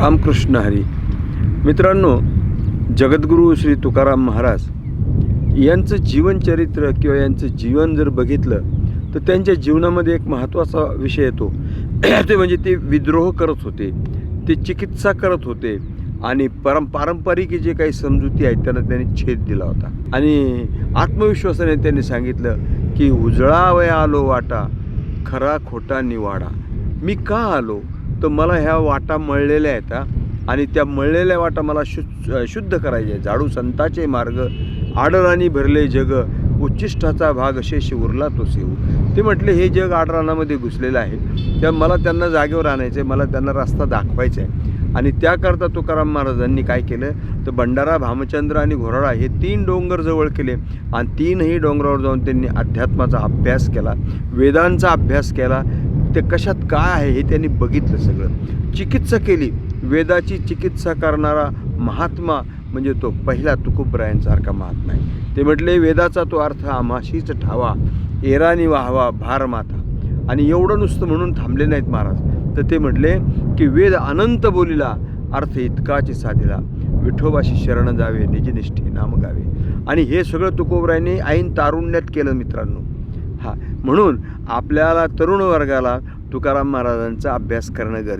रामकृष्ण हरी. मित्रांनो जगद्गुरू श्री तुकाराम महाराज यांचं जीवनचरित्र किंवा यांचं जीवन जर बघितलं तर त्यांच्या जीवनामध्ये एक महत्त्वाचा विषय येतो. ते म्हणजे ते विद्रोह करत होते ते चिकित्सा करत होते आणि परम पारंपरिक जे काही समजुती आहेत त्यांना त्यांनी छेद दिला होता. आणि आत्मविश्वासाने त्यांनी सांगितलं की उजळावया आलो वाटा खरा खोटा निवाडा. मी का आलो? तर मला ह्या वाटा मळलेल्या आहेत आणि त्या मळलेल्या वाटा मला शु शुद्ध करायचे आहे झाडू संताचे मार्ग आडरानी भरले जग उच्चिष्टाचा भाग शेष उरला तो सेऊ ते म्हटले हे जग आडराणामध्ये घुसलेलं आहे. त्या मला त्यांना जागेवर आणायचं आहे मला त्यांना रस्ता दाखवायचा आहे आणि त्याकरता तुकाराम महाराजांनी काय केलं? तर भंडारा भामचंद्र आणि घोराळा हे तीन डोंगर जवळ केले. आणि तीनही डोंगरावर जाऊन त्यांनी अध्यात्माचा अभ्यास केला वेदांचा अभ्यास केला. ते कशात काय आहे हे त्यांनी बघितलं सगळं. चिकित्सा केली. वेदाची चिकित्सा करणारा महात्मा म्हणजे तो पहिला तुकोबरायांसारखा महात्मा आहे. ते म्हटले वेदाचा तो अर्थ आम्हाशीच ठावा. एरानी वाहवा भार माथा. आणि एवढं नुसतं म्हणून थांबले नाहीत महाराज. तर ते म्हटले की वेद अनंत बोलिला अर्थ इतकाची साधिला. विठोबाशी शरण जावे निजनिष्ठे नाम गावे. आणि हे सगळं तुकोबरायांनी ऐन तारुण्यात केलं मित्रांनो. हा. म्हणून आपल्याला तरुण वर्गाला तुकाराम महाराजांचा अभ्यास करणं गरजेचं